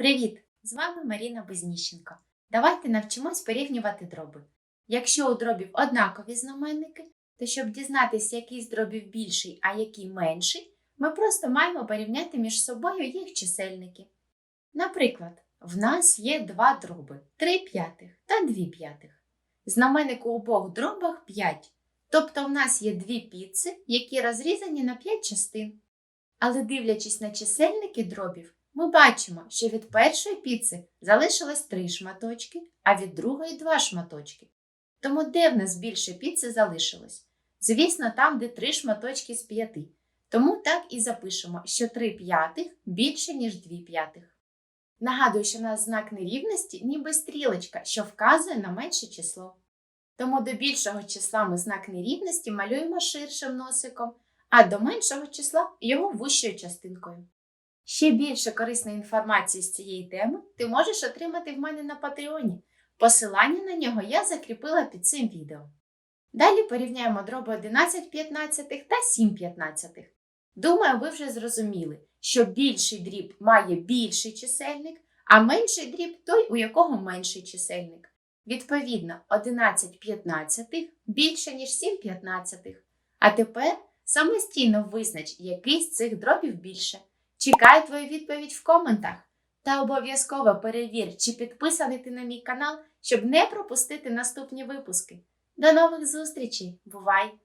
Привіт! З вами Маріна Безніщенко. Давайте навчимось порівнювати дроби. Якщо у дробів однакові знаменники, то щоб дізнатися, який з дробів більший, а який менший, ми просто маємо порівняти між собою їх чисельники. Наприклад, в нас є два дроби 3 п'ятих та 2 п'ятих. Знаменник у обох дробах 5, тобто в нас є дві піци, які розрізані на 5 частин. Але дивлячись на чисельники дробів, ми бачимо, що від першої піци залишилось три шматочки, а від другої два шматочки. Тому де в нас більше піци залишилось? Звісно, там, де три шматочки з п'яти. Тому так і запишемо, що 3 п'ятих більше, ніж 2 п'ятих. Нагадую, що у нас знак нерівності ніби стрілочка, що вказує на менше число. Тому до більшого числа ми знак нерівності малюємо ширшим носиком, а до меншого числа його вущою частинкою. Ще більше корисної інформації з цієї теми ти можеш отримати в мене на Патреоні. Посилання на нього я закріпила під цим відео. Далі порівняємо дроби 11 п'ятнадцятих та 7 п'ятнадцятих. Думаю, ви вже зрозуміли, що більший дріб має більший чисельник, а менший дріб той, у якого менший чисельник. Відповідно, 11 п'ятнадцятих більше, ніж 7 п'ятнадцятих. А тепер самостійно визнач, який з цих дробів більше. Чекаю твою відповідь в коментах. Та обов'язково перевір, чи підписаний ти на мій канал, щоб не пропустити наступні випуски. До нових зустрічей! Бувай!